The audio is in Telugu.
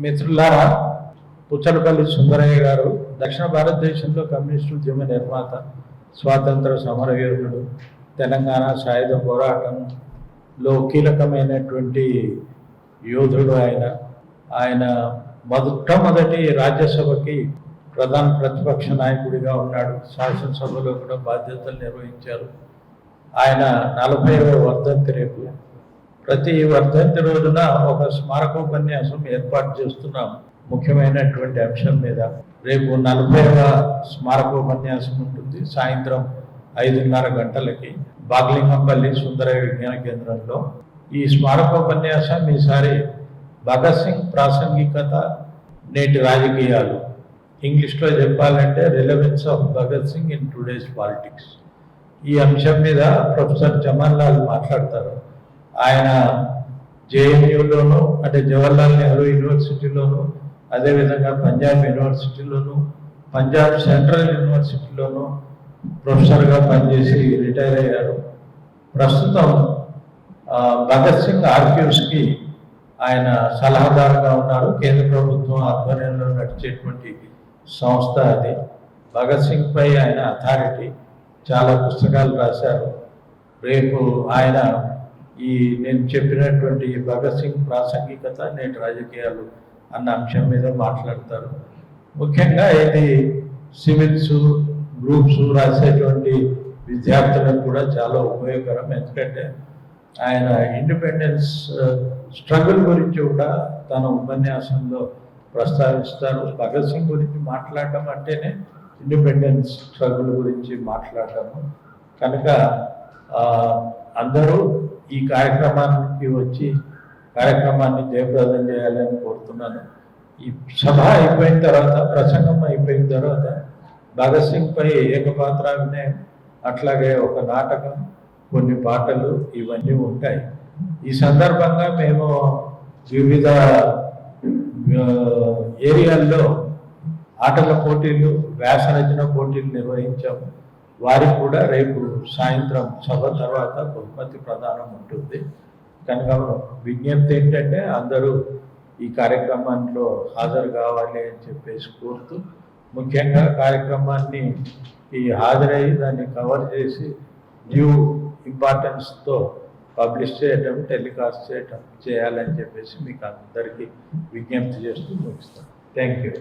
మిత్రులారా పుచ్చలపల్లి సుందరయ్య గారు దక్షిణ భారతదేశంలో కమ్యూనిస్టు ఉద్యమ నిర్మాత స్వాతంత్ర సమరయోధుడు తెలంగాణ సాయుధ పోరాటంలో కీలకమైనటువంటి యోధుడు ఆయన. ఆయన మొట్టమొదటి రాజ్యసభకి ప్రధాన ప్రతిపక్ష నాయకుడిగా ఉన్నాడు. శాసనసభలో కూడా బాధ్యతలు నిర్వహించారు. ఆయన నలభైవ వర్ధంతి రేపు. ప్రతి వర్ధంతి రోజున ఒక స్మారకోపన్యాసం ఏర్పాటు చేస్తున్నాం. ముఖ్యమైనటువంటి అంశం మీద రేపు నలభైవ స్మారకోపన్యాసం ఉంటుంది. సాయంత్రం ఐదున్నర గంటలకి బాగ్లింగంపల్లి సుందర విజ్ఞాన కేంద్రంలో. ఈ స్మారకోపన్యాసం ఈసారి భగత్ సింగ్ ప్రాసంగికత నేటి రాజకీయాలు. ఇంగ్లీష్లో చెప్పాలంటే relevance of Bhagat Singh in today's politics ఈ అంశం మీద ప్రొఫెసర్ జమన్ లాల్ మాట్లాడతారు. ఆయన జేఎన్యూలోను అంటే జవహర్లాల్ నెహ్రూ యూనివర్సిటీలోను అదేవిధంగా పంజాబ్ యూనివర్సిటీలోను పంజాబ్ సెంట్రల్ యూనివర్సిటీలోను ప్రొఫెసర్గా పనిచేసి రిటైర్ అయ్యారు. ప్రస్తుతం భగత్ సింగ్ ఆర్క్యూస్కి ఆయన సలహాదారుగా ఉన్నారు. కేంద్ర ప్రభుత్వం ఆధ్వర్యంలో నడిచేటువంటి సంస్థ అది. భగత్ సింగ్ పై ఆయన అథారిటీ. చాలా పుస్తకాలు రాశారు. రేపు ఆయన ఈ నేను చెప్పినటువంటి ఈ భగత్ సింగ్ ప్రాసంగికత నేటి రాజకీయాలు అన్న అంశం మీద మాట్లాడతారు. ముఖ్యంగా ఇది సివిల్స్ గ్రూప్స్ రాసేటువంటి విద్యార్థులకు కూడా చాలా ఉపయోగకరం. ఎందుకంటే ఆయన ఇండిపెండెన్స్ స్ట్రగుల్ గురించి కూడా తన ఉపన్యాసంలో ప్రస్తావిస్తారు. భగత్ సింగ్ గురించి మాట్లాడటం అంటేనే ఇండిపెండెన్స్ స్ట్రగుల్ గురించి మాట్లాడటము కనుక అందరూ ఈ కార్యక్రమానికి వచ్చి కార్యక్రమాన్ని జయప్రదం చేయాలని కోరుతున్నాను. ఈ సభ అయిపోయిన తర్వాత ప్రసంగం అయిపోయిన తర్వాత భగత్ సింగ్ పై ఏకపాత్ర అభినయం అట్లాగే ఒక నాటకం కొన్ని పాటలు ఇవన్నీ ఉంటాయి. ఈ సందర్భంగా మేము వివిధ ఏరియాల్లో ఆటల పోటీలు వ్యాస రచన పోటీలు నిర్వహించాము. వారికి కూడా రేపు సాయంత్రం సభ తర్వాత బహుమతి ప్రదానం ఉంటుంది. కనుక విజ్ఞప్తి ఏంటంటే అందరూ ఈ కార్యక్రమంలో హాజరు కావాలి అని చెప్పేసి కోరుతూ ముఖ్యంగా కార్యక్రమాన్ని ఈ హాజరై దాన్ని కవర్ చేసి న్యూ ఇంపార్టెన్స్తో పబ్లిష్ చేయటం టెలికాస్ట్ చేయటం చేయాలని చెప్పేసి మీకు అందరికీ విజ్ఞప్తి చేస్తూ ముగిస్తాను. Thank you